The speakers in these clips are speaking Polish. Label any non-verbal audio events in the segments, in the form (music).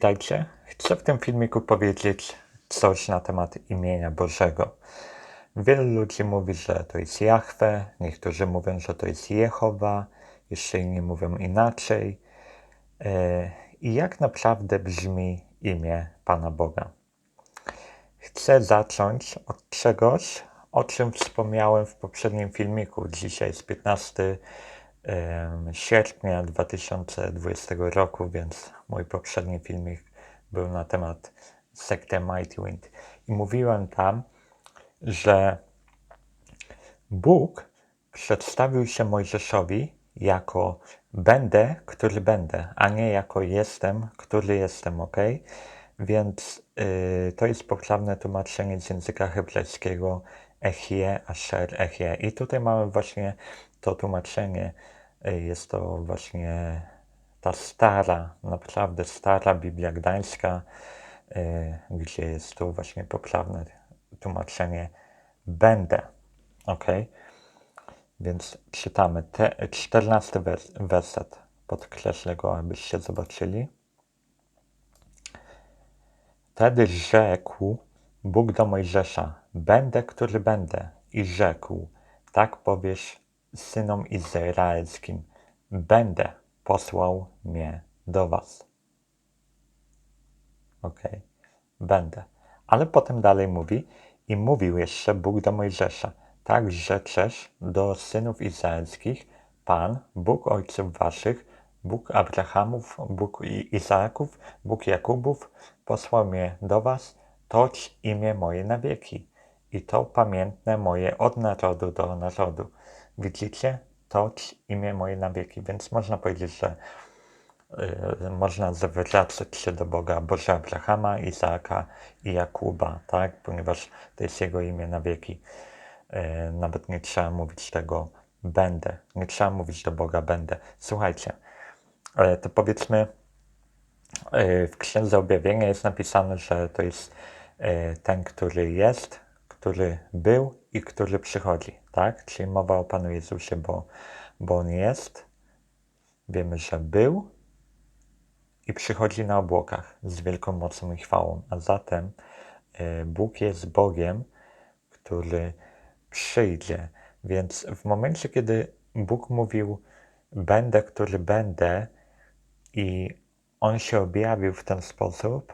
Witajcie. Chcę w tym filmiku powiedzieć coś na temat imienia Bożego. Wielu ludzi mówi, że to jest Jahwe, niektórzy mówią, że to jest Jehowa, jeszcze inni mówią inaczej. E, I jak naprawdę brzmi imię Pana Boga? Chcę zacząć od czegoś, o czym wspomniałem w poprzednim filmiku. Dzisiaj jest 15 sierpnia 2020 roku, więc mój poprzedni filmik był na temat sekty Mighty Wind. I mówiłem tam, że Bóg przedstawił się Mojżeszowi jako będę, który będę, a nie jako jestem, który jestem, ok? Więc yy, to jest poprawne tłumaczenie z języka hebrajskiego Echie, Asher, Echie. I tutaj mamy właśnie to tłumaczenie. Yy, jest to właśnie ta stara, naprawdę stara Biblia Gdańska, yy, gdzie jest tu właśnie poprawne tłumaczenie będę. Ok? Więc czytamy te 14 wers werset. Podkreślę go, abyście zobaczyli. Wtedy rzekł Bóg do Mojżesza: Będę, który będę. I rzekł: Tak powiesz synom izraelskim: Będę posłał mnie do was. Ok, będę. Ale potem dalej mówi: I mówił jeszcze Bóg do Mojżesza: Tak rzeczesz do synów izraelskich: Pan, Bóg ojców waszych, Bóg Abrahamów, Bóg Izaaków, Bóg Jakubów, posłał mnie do was, toć imię moje na wieki. I to pamiętne moje od narodu do narodu. Widzicie? Toć imię moje na wieki. Więc można powiedzieć, że y, można zwracać się do Boga Boże Abrahama, Izaaka i Jakuba, tak? Ponieważ to jest jego imię na wieki. Y, nawet nie trzeba mówić tego będę. Nie trzeba mówić do Boga będę. Słuchajcie, y, to powiedzmy y, w Księdze Objawienia jest napisane, że to jest y, ten, który jest, który był i który przychodzi, tak? Czyli mowa o Panu Jezusie, bo, bo On jest, wiemy, że był i przychodzi na obłokach z wielką mocą i chwałą. A zatem y, Bóg jest Bogiem, który przyjdzie. Więc w momencie, kiedy Bóg mówił będę, który będę i On się objawił w ten sposób,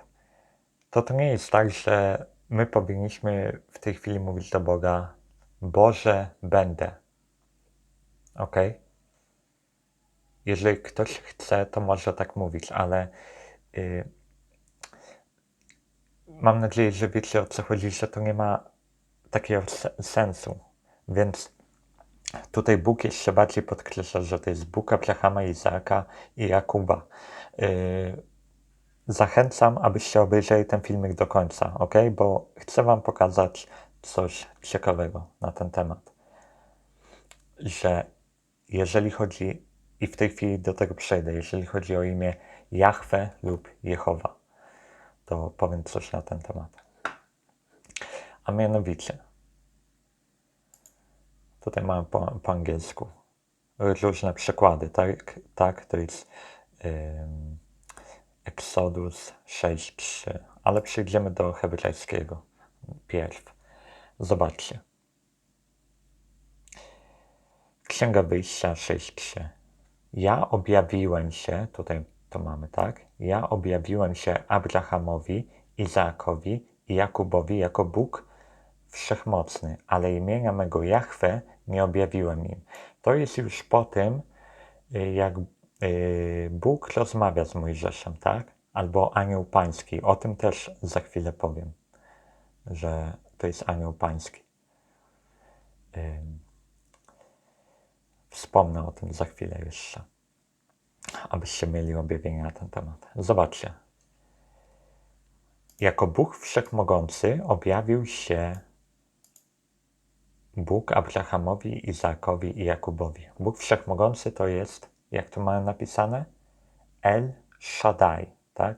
to to nie jest tak, że my powinniśmy w tej chwili mówić do Boga Boże, będę. Ok? Jeżeli ktoś chce, to może tak mówić, ale yy, mam nadzieję, że wiecie o co chodzi, że to nie ma takiego sensu. Więc tutaj Bóg jeszcze bardziej podkreśla, że to jest Bóg Abrahama, Izaaka i Jakuba. Yy, zachęcam, abyście obejrzeli ten filmik do końca, ok? Bo chcę Wam pokazać coś ciekawego na ten temat. Że jeżeli chodzi, i w tej chwili do tego przejdę, jeżeli chodzi o imię Jahwe lub Jehowa, to powiem coś na ten temat. A mianowicie, tutaj mamy po, po angielsku różne przykłady, tak? Tak, to jest um, Exodus 6.3, ale przejdziemy do hebrajskiego pierw. Zobaczcie. Księga Wyjścia 6.3. Ja objawiłem się, tutaj to mamy, tak? Ja objawiłem się Abrahamowi, Izaakowi i Jakubowi jako Bóg Wszechmocny, ale imienia mego Jahwe nie objawiłem im. To jest już po tym, y, jak y, Bóg rozmawia z Mojżeszem, tak? Albo anioł pański. O tym też za chwilę powiem, że to jest anioł pański. Wspomnę o tym za chwilę jeszcze, abyście mieli objawienie na ten temat. Zobaczcie. Jako Bóg Wszechmogący objawił się Bóg Abrahamowi, Izaakowi i Jakubowi. Bóg Wszechmogący to jest, jak to mamy napisane? El Shaddai, tak?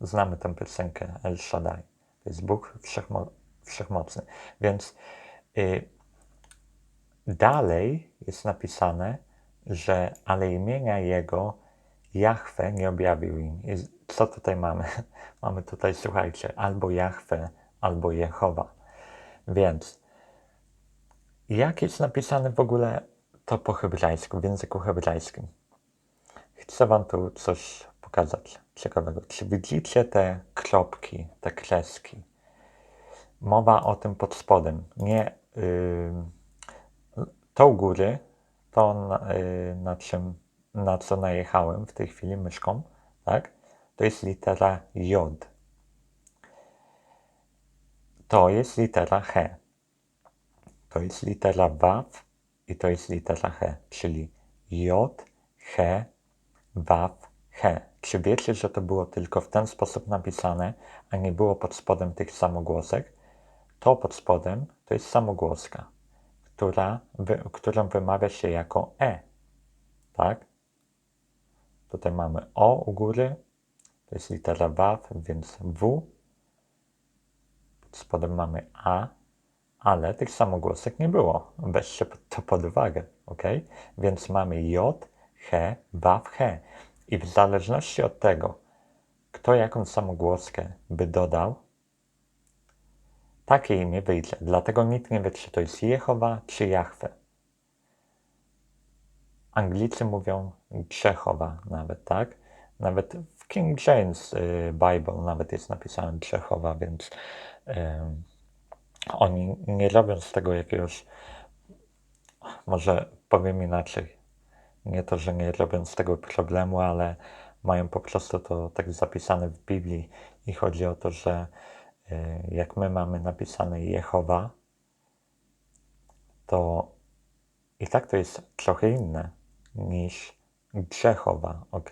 Znamy tę piosenkę El Shaddai. To jest Bóg Wszechmo Wszechmocny. Więc y, dalej jest napisane, że ale imienia Jego Jahwe nie objawił im. I co tutaj mamy? (laughs) mamy tutaj, słuchajcie, albo Jahwe, albo Jehowa. Więc jak jest napisane w ogóle to po hebrajsku, w języku hebrajskim? Chcę wam tu coś pokazać ciekawego. Czy widzicie te kropki, te kreski? Mowa o tym pod spodem. Nie yy, to u góry, to na, yy, na czym, na co najechałem w tej chwili myszką, tak? To jest litera J. To jest litera H. To jest litera WAW i to jest litera H, czyli J, H, WAW, H. Czy wiecie, że to było tylko w ten sposób napisane, a nie było pod spodem tych samogłosek? To pod spodem to jest samogłoska, która, wy, którą wymawia się jako E. Tak? Tutaj mamy O u góry, to jest litera WAW, więc W. Pod spodem mamy A, ale tych samogłosek nie było. Weźcie to pod uwagę, ok? Więc mamy J, H, WAW, H. I w zależności od tego, kto jaką samogłoskę by dodał, takie imię wyjdzie. Dlatego nikt nie wie, czy to jest Jehowa, czy Jahwe. Anglicy mówią Grzechowa nawet, tak? Nawet w King James y, Bible nawet jest napisane Grzechowa, więc oni nie robią z tego jakiegoś, może powiem inaczej, nie to, że nie robią z tego problemu, ale mają po prostu to tak zapisane w Biblii i chodzi o to, że jak my mamy napisane Jehowa, to i tak to jest trochę inne niż Grzechowa, ok?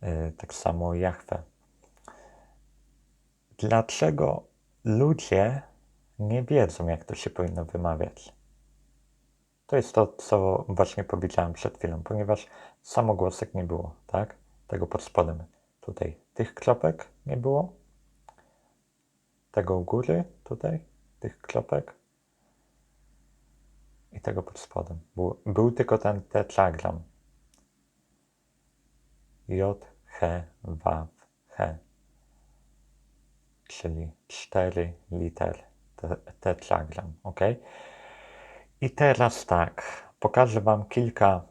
E, tak samo Jahwe. Dlaczego ludzie nie wiedzą, jak to się powinno wymawiać? To jest to, co właśnie powiedziałem przed chwilą, ponieważ samogłosek nie było, tak? Tego pod spodem. Tutaj tych kropek nie było. Tego u góry, tutaj, tych kropek. I tego pod spodem. Był, był tylko ten tetragram. J, H, W, H. Czyli cztery liter tetragram, ok? I teraz tak, pokażę Wam kilka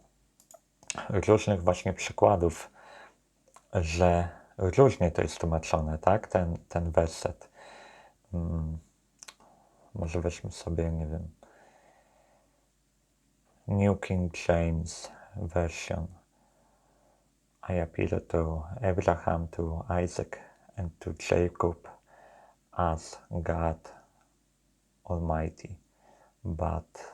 różnych właśnie przykładów, że różnie to jest tłumaczone, tak? Ten, ten werset. Hmm. Może weźmy sobie, nie wiem, New King James Version. I appeal to Abraham, to Isaac, and to Jacob as God Almighty, but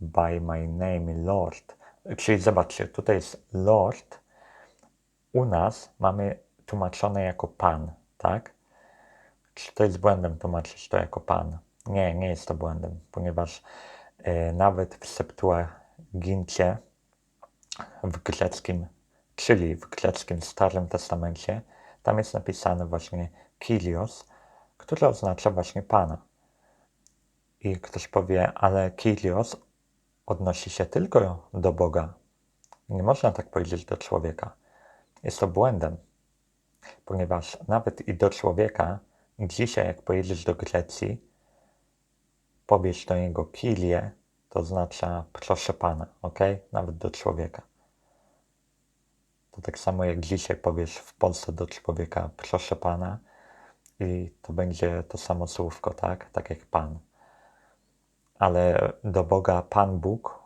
by my name Lord. Czyli zobaczcie, tutaj jest Lord. U nas mamy tłumaczone jako Pan, tak? Czy to jest błędem tłumaczyć to jako Pan? Nie, nie jest to błędem, ponieważ e, nawet w Septuagincie w greckim, czyli w greckim Starym Testamencie, tam jest napisane właśnie Kyrios, które oznacza właśnie Pana. I ktoś powie, ale Kyrios odnosi się tylko do Boga. Nie można tak powiedzieć do człowieka. Jest to błędem, ponieważ nawet i do człowieka, dzisiaj jak pojedziesz do Grecji, powiesz do niego Kyrie, to oznacza proszę Pana, ok? Nawet do człowieka. To tak samo jak dzisiaj powiesz w Polsce do człowieka proszę Pana i to będzie to samo słówko, tak? Tak jak Pan ale do Boga Pan Bóg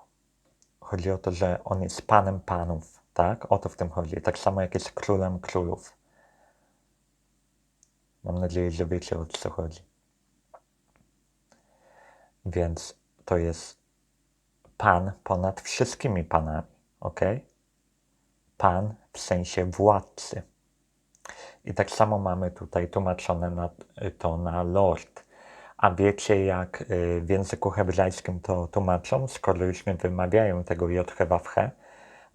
chodzi o to, że On jest Panem Panów, tak? O to w tym chodzi. Tak samo jak jest Królem Królów. Mam nadzieję, że wiecie o co chodzi. Więc to jest Pan ponad wszystkimi Panami, ok? Pan w sensie władcy. I tak samo mamy tutaj tłumaczone na, to na Lord a wiecie, jak y, w języku hebrajskim to tłumaczą, skoro już nie wymawiają tego Jodhewawche,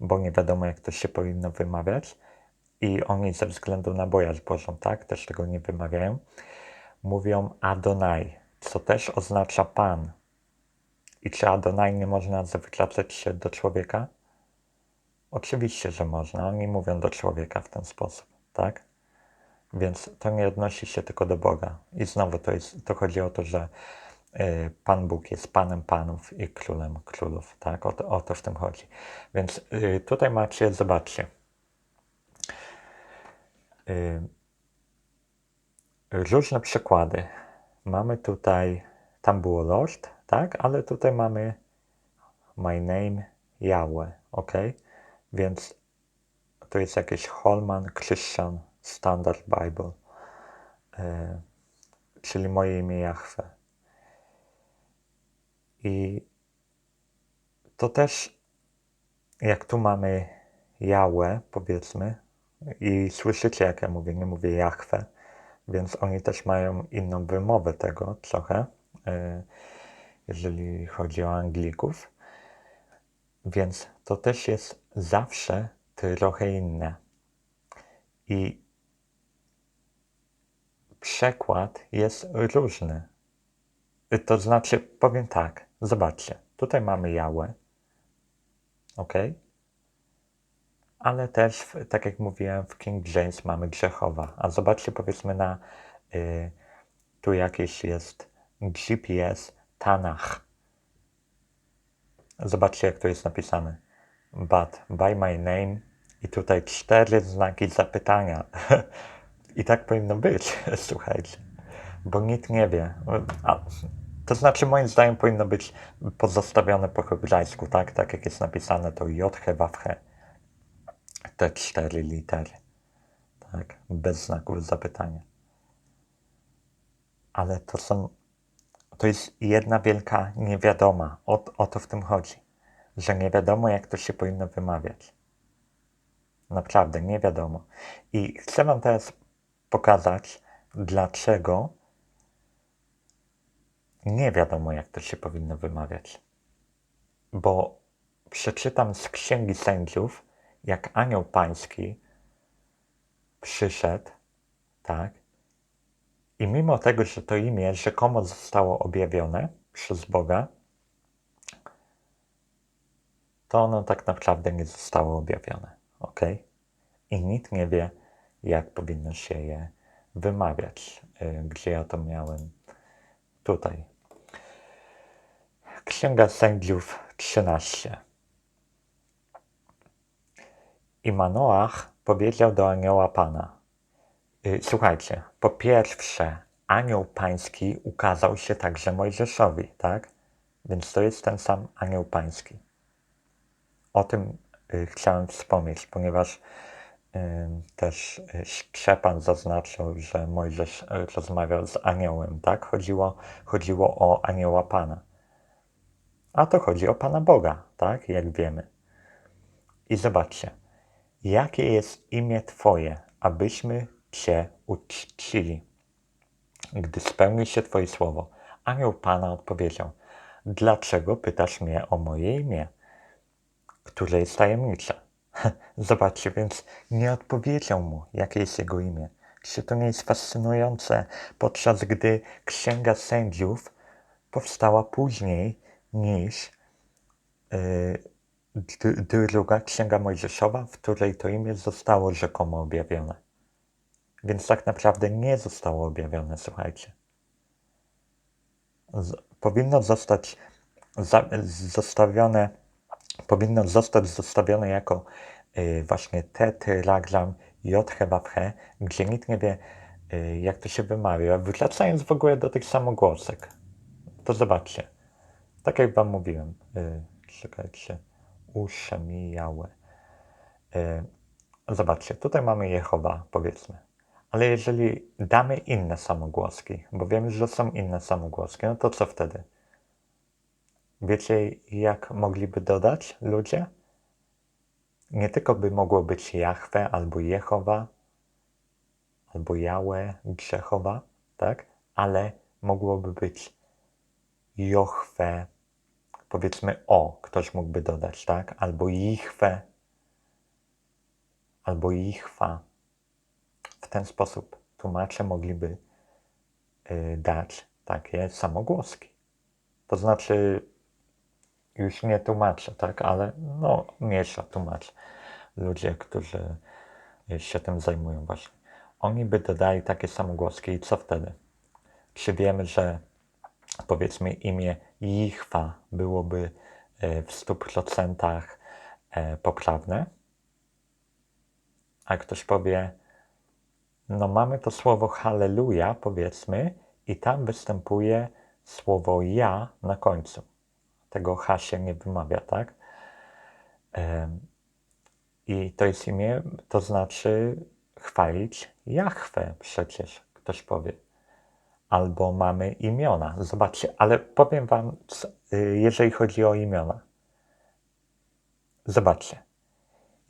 bo nie wiadomo, jak to się powinno wymawiać. I oni ze względu na bojaźń Bożą, tak, też tego nie wymawiają. Mówią Adonai, co też oznacza Pan. I czy Adonai nie można zwracać się do człowieka? Oczywiście, że można. Oni mówią do człowieka w ten sposób, tak? Więc to nie odnosi się tylko do Boga. I znowu to, jest, to chodzi o to, że y, Pan Bóg jest Panem Panów i Królem Królów, tak? O to, o to w tym chodzi. Więc y, tutaj macie, zobaczcie. Y, różne przykłady. Mamy tutaj, tam było Lost, tak? Ale tutaj mamy My name Yahweh, ok? Więc to jest jakiś Holman Christian Standard Bible, e, czyli moje imię Jahwe. I to też, jak tu mamy Yahweh, powiedzmy, i słyszycie, jak ja mówię, nie mówię Jahwe, więc oni też mają inną wymowę tego trochę, e, jeżeli chodzi o Anglików. Więc to też jest zawsze trochę inne. I przekład jest różny. To znaczy, powiem tak, zobaczcie, tutaj mamy Jałę, ok? Ale też, tak jak mówiłem, w King James mamy Grzechowa. A zobaczcie, powiedzmy na, y, tu jakieś jest GPS Tanach. Zobaczcie, jak to jest napisane. But by my name i tutaj cztery znaki zapytania. (laughs) I tak powinno być, (laughs) słuchajcie. Bo nikt nie wie. A, to znaczy, moim zdaniem, powinno być pozostawione po hebrajsku, tak? Tak jak jest napisane, to J, He, Waw, He. Te cztery litery. Tak? Bez znaków zapytania. Ale to są to jest jedna wielka niewiadoma. O, o to w tym chodzi. Że nie wiadomo, jak to się powinno wymawiać. Naprawdę, nie wiadomo. I chcę Wam teraz pokazać, dlaczego nie wiadomo, jak to się powinno wymawiać. Bo przeczytam z Księgi Sędziów, jak anioł pański przyszedł, tak, i mimo tego, że to imię rzekomo zostało objawione przez Boga, to ono tak naprawdę nie zostało objawione. Ok? I nikt nie wie, jak powinno się je wymawiać. Y, gdzie ja to miałem? Tutaj. Księga Sędziów 13. I Manoach powiedział do anioła Pana – Y, słuchajcie, po pierwsze, anioł pański ukazał się także Mojżeszowi, tak? Więc to jest ten sam anioł pański. O tym y, chciałem wspomnieć, ponieważ y, też Szczepan zaznaczył, że Mojżesz rozmawiał z aniołem, tak? Chodziło, chodziło o anioła Pana. A to chodzi o Pana Boga, tak? Jak wiemy. I zobaczcie, jakie jest imię Twoje, abyśmy Cię uczcili. Gdy spełni się Twoje słowo, anioł Pana odpowiedział, dlaczego pytasz mnie o moje imię, które jest tajemnicze? (laughs) Zobaczcie, więc nie odpowiedział mu, jakie jest jego imię. Czy to nie jest fascynujące, podczas gdy Księga Sędziów powstała później niż yy, druga Księga Mojżeszowa, w której to imię zostało rzekomo objawione. Więc tak naprawdę nie zostało objawione, słuchajcie. Z, powinno zostać za, zostawione, powinno zostać zostawione jako y, właśnie tetragram JHWH, gdzie nikt nie wie, y, jak to się wymawia. Wracając w ogóle do tych samogłosek, to zobaczcie. Tak jak wam mówiłem, y, czekajcie, usze mijały. Y, zobaczcie, tutaj mamy Jehowa, powiedzmy. Ale jeżeli damy inne samogłoski, bo wiemy, że są inne samogłoski, no to co wtedy? Wiecie, jak mogliby dodać ludzie? Nie tylko by mogło być Jahwe albo Jehowa, albo Jałe, Grzechowa, tak? Ale mogłoby być Jochwe, powiedzmy O, ktoś mógłby dodać, tak? Albo Jichwe, albo Jichwa w ten sposób tłumacze mogliby y, dać takie samogłoski. To znaczy, już nie tłumaczę, tak, ale no, mniejsza tłumacz. ludzie, którzy się tym zajmują właśnie. Oni by dodali takie samogłoski i co wtedy? Czy wiemy, że powiedzmy imię Jichwa byłoby e, w 100% e, poprawne? A ktoś powie, no mamy to słowo Halleluja, powiedzmy, i tam występuje słowo ja na końcu. Tego H się nie wymawia, tak? I to jest imię, to znaczy chwalić Jahwe przecież, ktoś powie. Albo mamy imiona. Zobaczcie, ale powiem wam, y, jeżeli chodzi o imiona. Zobaczcie.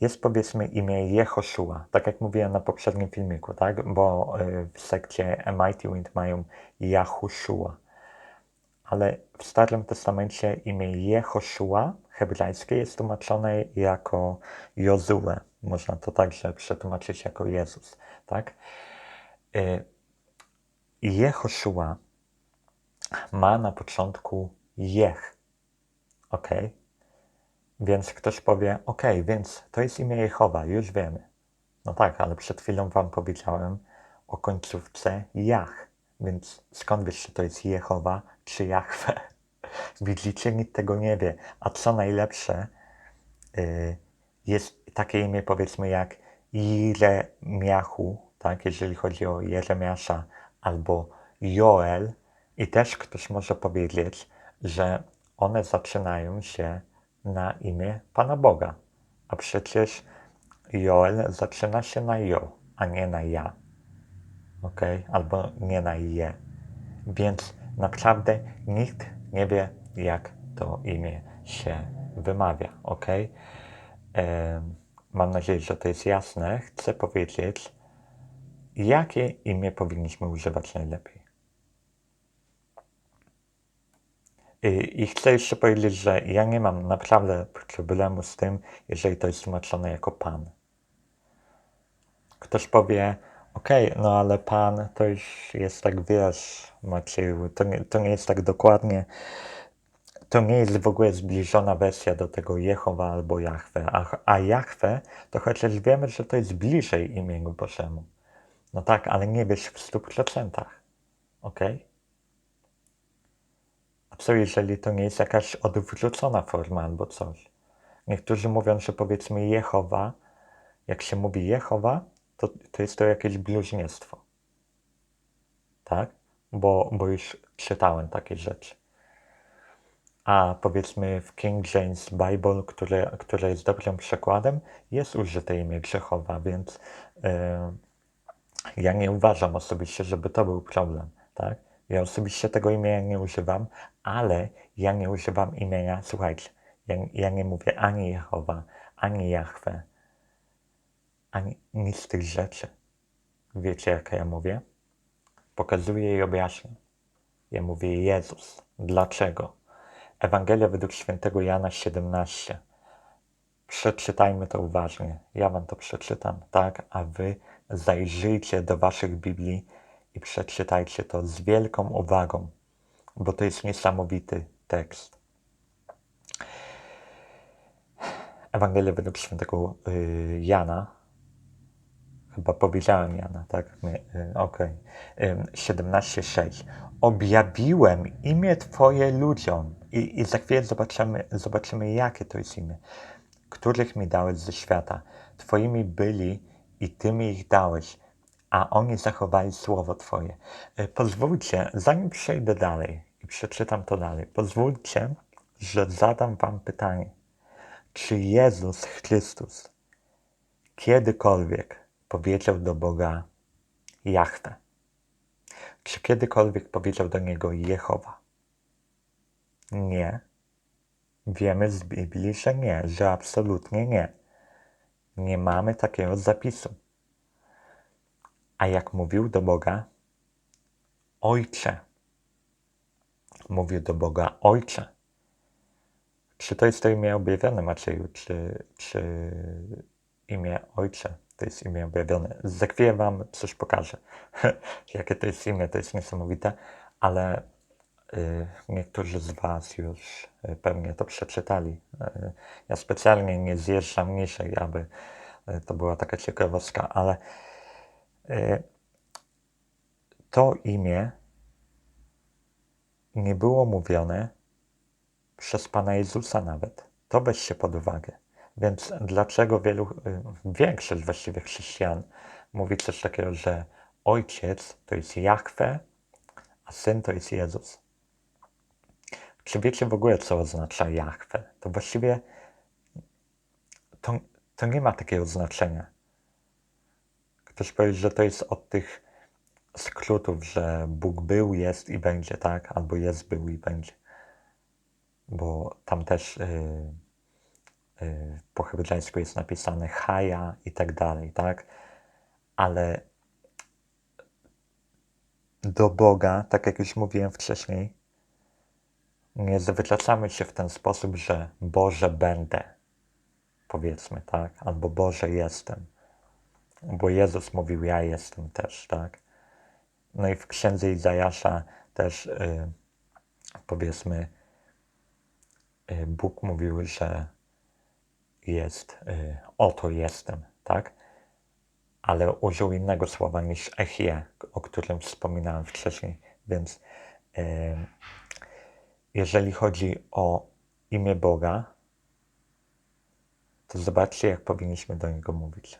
Jest powiedzmy imię Jehoszua, tak jak mówiłem na poprzednim filmiku, tak? Bo y, w sekcie MIT Wind mają Jahushua. Ale w Starym Testamencie imię Jehoszua hebrajskie jest tłumaczone jako Jozue. Można to także przetłumaczyć jako Jezus, tak? Y, Jehoszua ma na początku Jech, ok? Więc ktoś powie, ok, więc to jest imię Jehowa, już wiemy. No tak, ale przed chwilą wam powiedziałem o końcówce Jach. Więc skąd wiesz, czy to jest Jehowa czy Jachwę? (laughs) Widzicie, nikt tego nie wie. A co najlepsze, yy, jest takie imię powiedzmy jak Jeremiahu, tak, jeżeli chodzi o Jeremiasza, albo Joel. I też ktoś może powiedzieć, że one zaczynają się na imię Pana Boga. A przecież Joel zaczyna się na Jo, a nie na Ja. Ok? Albo nie na Je. Więc naprawdę nikt nie wie, jak to imię się wymawia. Ok? mam nadzieję, że to jest jasne. Chcę powiedzieć, jakie imię powinniśmy używać najlepiej. I, chcę jeszcze powiedzieć, że ja nie mam naprawdę problemu z tym, jeżeli to jest tłumaczone jako Pan. Ktoś powie, okej, okay, no ale Pan to już jest tak, wiesz, Macieju, to nie, to nie jest tak dokładnie, to nie jest w ogóle zbliżona wersja do tego Jehowa albo Jahwe, a, a Jahwe to chociaż wiemy, że to jest bliżej imieniu Bożemu. No tak, ale nie wiesz w stu procentach, okej? Okay? A co jeżeli to nie jest jakaś odwrócona forma albo coś? Niektórzy mówią, że powiedzmy Jehowa, jak się mówi Jehowa, to, to jest to jakieś bluźnierstwo. Tak? Bo, bo już czytałem takie rzeczy. A powiedzmy w King James Bible, które, które jest dobrym przekładem, jest użyte imię Grzechowa, więc yy, ja nie uważam osobiście, żeby to był problem. Tak? Ja osobiście tego imienia nie używam, ale ja nie używam imienia, słuchajcie, ja, ja nie mówię ani Jehowa, ani Jahwe, ani nic z tych rzeczy. Wiecie, jak ja mówię? Pokazuję i objaśnię. Ja mówię Jezus. Dlaczego? Ewangelia według świętego Jana 17. Przeczytajmy to uważnie. Ja wam to przeczytam, tak? A wy zajrzyjcie do waszych Biblii i przeczytajcie to z wielką uwagą, bo to jest niesamowity tekst. Ewangelia według świętego y, Jana, chyba powiedziałem Jana, tak? Y, okej. Okay. 17,6. Objawiłem imię Twoje ludziom. I, I za chwilę zobaczymy, zobaczymy, jakie to jest imię. Których mi dałeś ze świata. Twoimi byli i Ty mi ich dałeś, a oni zachowali słowo Twoje. Y, pozwólcie, zanim przejdę dalej i przeczytam to dalej, pozwólcie, że zadam Wam pytanie. Czy Jezus Chrystus kiedykolwiek powiedział do Boga Jachwę? Czy kiedykolwiek powiedział do Niego Jehowa? Nie. Wiemy z Biblii, że nie, że absolutnie nie. Nie mamy takiego zapisu. A jak mówił do Boga? Ojcze. Mówił do Boga Ojcze. Czy to jest to imię objawione, Macieju? Czy, czy imię Ojcze to jest imię objawione? Za Wam coś pokażę. (laughs) Jakie to jest imię, to jest niesamowite, ale niektórzy z Was już y, pewnie to przeczytali. Y, Ja specjalnie nie zjeżdżam niżej, aby y, to była taka ciekawostka, ale y, to imię nie było mówione przez Pana Jezusa nawet. To weźcie pod uwagę. Więc dlaczego wielu, y, większość właściwie chrześcijan mówi coś takiego, że ojciec to jest Jahwe, a syn to jest Jezus? Czy wiecie w ogóle, co oznacza Jahwe? To właściwie to, to nie ma takiego znaczenia. Ktoś powie, że to jest od tych skrótów, że Bóg był, jest i będzie, tak? Albo jest, był i będzie. Bo tam też y, y, po hebrajsku jest napisane Haja i tak dalej, tak? Ale do Boga, tak jak już mówiłem wcześniej, nie zwracamy się w ten sposób, że Boże będę, powiedzmy, tak? Albo Boże jestem. Bo Jezus mówił, ja jestem też, tak? No i w księdze Izajasza też y, powiedzmy, y, Bóg mówił, że jest, y, oto jestem, tak? Ale użył innego słowa niż echie, o którym wspominałem wcześniej. Więc jeżeli chodzi o imię Boga, to zobaczcie, jak powinniśmy do Niego mówić.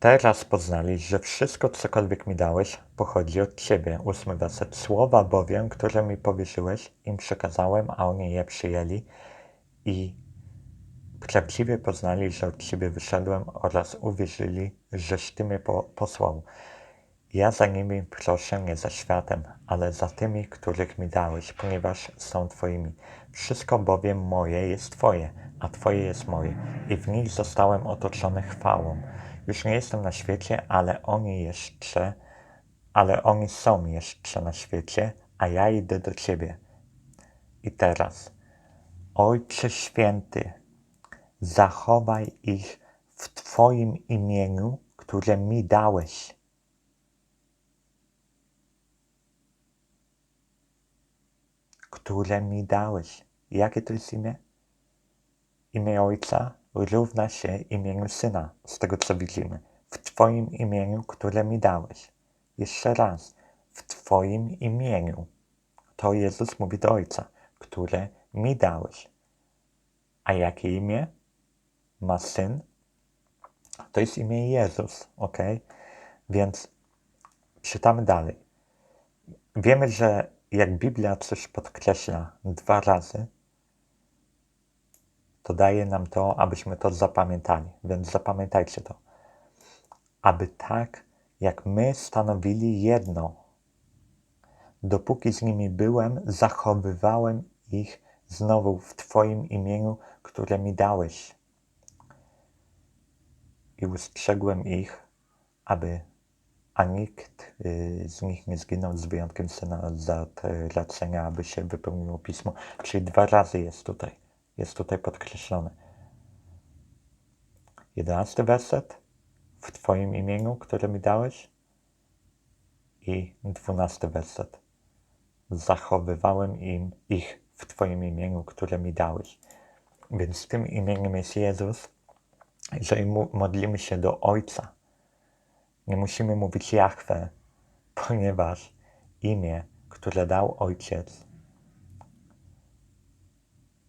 Teraz poznali, że wszystko, cokolwiek mi dałeś, pochodzi od Ciebie. Ósmy werset. Słowa bowiem, które mi powierzyłeś, im przekazałem, a oni je przyjęli i prawdziwie poznali, że od Ciebie wyszedłem oraz uwierzyli, żeś Ty mnie po posłał. Ja za nimi proszę nie za światem, ale za tymi, których mi dałeś, ponieważ są Twoimi. Wszystko bowiem moje jest Twoje, a Twoje jest moje i w nich zostałem otoczony chwałą. Już nie jestem na świecie, ale oni jeszcze, ale oni są jeszcze na świecie, a ja idę do Ciebie. I teraz, Ojcze Święty, zachowaj ich w Twoim imieniu, które mi dałeś. Które mi dałeś. Jakie to jest imię? Imię Ojca równa się imieniu Syna, z tego co widzimy. W Twoim imieniu, które mi dałeś. Jeszcze raz. W Twoim imieniu. To Jezus mówi do Ojca, które mi dałeś. A jakie imię ma Syn? To jest imię Jezus, ok? Więc czytamy dalej. Wiemy, że jak Biblia coś podkreśla dwa razy, to daje nam to, abyśmy to zapamiętali. Więc zapamiętajcie to. Aby tak, jak my stanowili jedno, dopóki z nimi byłem, zachowywałem ich znowu w Twoim imieniu, które mi dałeś. I ustrzegłem ich, aby a nikt y, z nich nie zginął, z wyjątkiem syna zatracenia, aby się wypełniło pismo. Czyli dwa razy jest tutaj jest tutaj podkreślone. Jedenasty werset w Twoim imieniu, które mi dałeś. I dwunasty werset. Zachowywałem im ich w Twoim imieniu, które mi dałeś. Więc tym imieniem jest Jezus. Jeżeli modlimy się do Ojca, nie musimy mówić Jahwe, ponieważ imię, które dał Ojciec,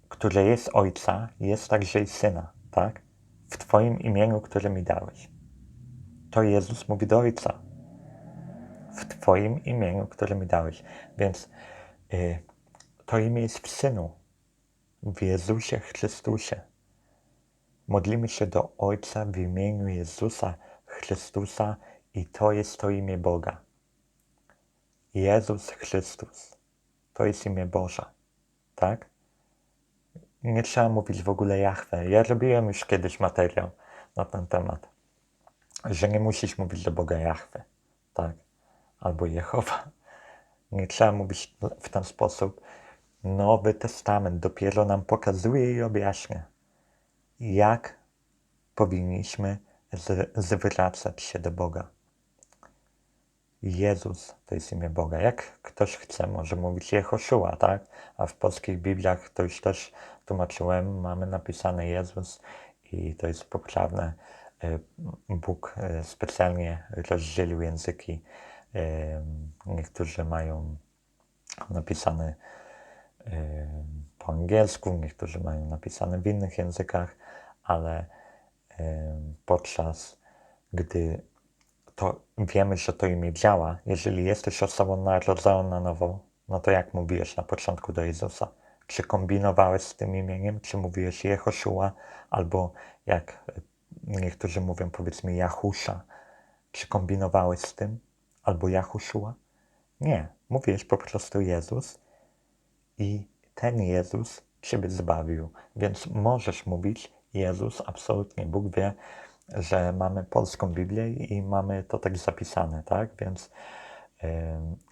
które jest Ojca, jest także i Syna, tak? W Twoim imieniu, które mi dałeś. To Jezus mówi do Ojca. W Twoim imieniu, które mi dałeś. Więc y, to imię jest w Synu, w Jezusie Chrystusie. Modlimy się do Ojca w imieniu Jezusa Chrystusa i to jest to imię Boga. Jezus Chrystus. To jest imię Boże. Tak? nie trzeba mówić w ogóle Jahwe. Ja robiłem już kiedyś materiał na ten temat, że nie musisz mówić do Boga Jahwe, tak? Albo Jehowa. Nie trzeba mówić w ten sposób. Nowy Testament dopiero nam pokazuje i objaśnia, jak powinniśmy zwracać się do Boga. Jezus to jest imię Boga. Jak ktoś chce, może mówić Jehoszua, tak? A w polskich Bibliach to już też tłumaczyłem, mamy napisane Jezus i to jest poprawne. E, Bóg e, specjalnie rozdzielił języki. E, niektórzy mają napisane po angielsku, niektórzy mają napisane w innych językach, ale podczas gdy to wiemy, że to imię działa, jeżeli jesteś osobą narodzoną na nowo, no to jak mówiłeś na początku do Jezusa? Czy kombinowałeś z tym imieniem? Czy mówiłeś Jehoszua? Albo jak niektórzy mówią powiedzmy Jahusza? Czy kombinowałeś z tym? Albo Jahuszua? Nie. Mówiłeś po prostu Jezus i ten Jezus Ciebie zbawił. Więc możesz mówić Jezus, absolutnie. Bóg wie, że mamy polską Biblię i mamy to tak zapisane, tak? Więc yy,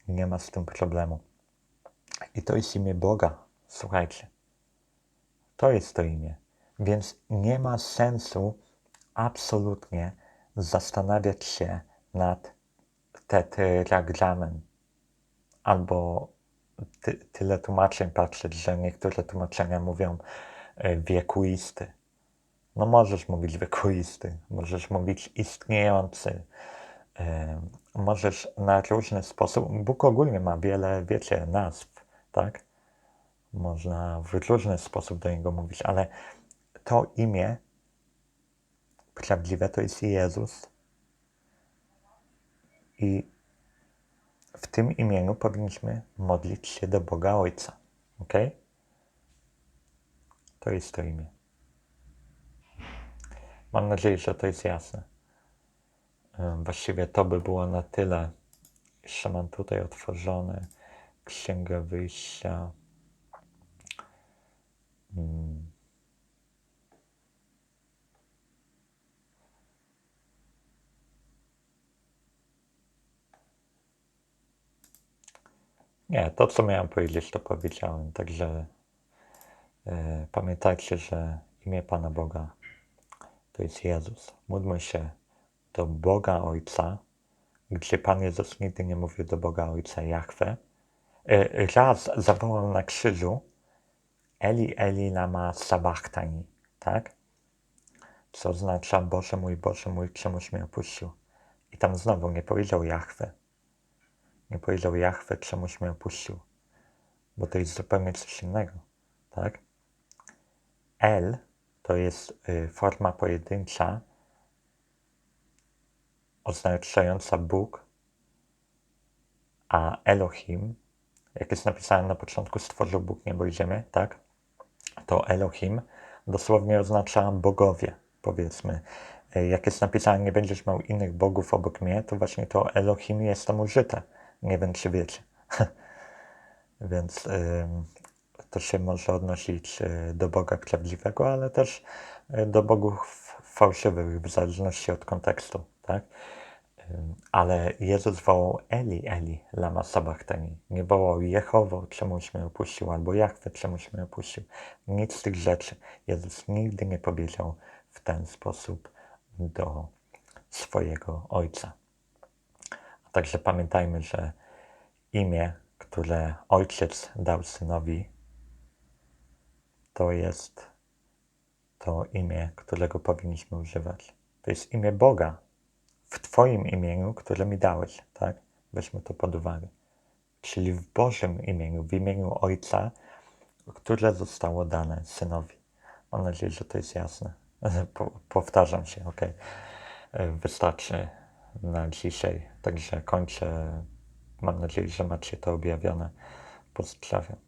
nie ma z tym problemu. I to jest imię Boga. Słuchajcie. To jest to imię. Więc nie ma sensu absolutnie zastanawiać się nad tetragramem albo ty, tyle tłumaczeń patrzeć, że niektóre tłumaczenia mówią e, wiekuisty. No możesz mówić wiekuisty, możesz mówić istniejący, możesz na różny sposób, Bóg ogólnie ma wiele, wiecie, nazw, tak? Można w różny sposób do Niego mówić, ale to imię prawdziwe to jest Jezus i w tym imieniu powinniśmy modlić się do Boga Ojca, ok? To jest to imię. Mam nadzieję, że to jest jasne. Właściwie to by było na tyle. Jeszcze mam tutaj otworzone Księgę Wyjścia. Hmm. Nie, to co miałem powiedzieć, to powiedziałem. Także e, pamiętajcie, że imię Pana Boga to jest Jezus. Módlmy się do Boga Ojca, gdzie Pan Jezus nigdy nie mówił do Boga Ojca Jahwe. E, raz zawołał na krzyżu Eli, Eli, lama sabachthani, tak? Co oznacza Boże mój, Boże mój, czemuś mnie opuścił. I tam znowu nie powiedział Jahwe. Nie powiedział Jahwe, czemuś mnie opuścił. Bo to jest zupełnie coś innego, tak? El to jest y, forma pojedyncza oznaczająca Bóg, a Elohim, jak jest napisane na początku, stworzył Bóg niebo i ziemię, tak? To Elohim dosłownie oznacza bogowie, powiedzmy. Y, jak jest napisane, nie będziesz miał innych bogów obok mnie, to właśnie to Elohim jest tam użyte. Nie wiem, czy wiecie. (laughs) Więc to się może odnosić e, do Boga prawdziwego, ale też e, do bogów fałszywych, w zależności od kontekstu, tak? Ale Jezus wołał Eli, Eli, lama sabachthani. Nie wołał Jehowo, czemuś mnie opuścił, albo Jachwę, czemuś mnie opuścił. Nic z tych rzeczy. Jezus nigdy nie powiedział w ten sposób do swojego Ojca. Także pamiętajmy, że imię, które Ojciec dał Synowi, to jest to imię, którego powinniśmy używać. To jest imię Boga w Twoim imieniu, które mi dałeś, tak? Weźmy to pod uwagę. Czyli w Bożym imieniu, w imieniu Ojca, które zostało dane Synowi. Mam nadzieję, że to jest jasne. (laughs) Powtarzam się, ok. Wystarczy na dzisiaj. Także kończę. Mam nadzieję, że macie to objawione. Pozdrawiam.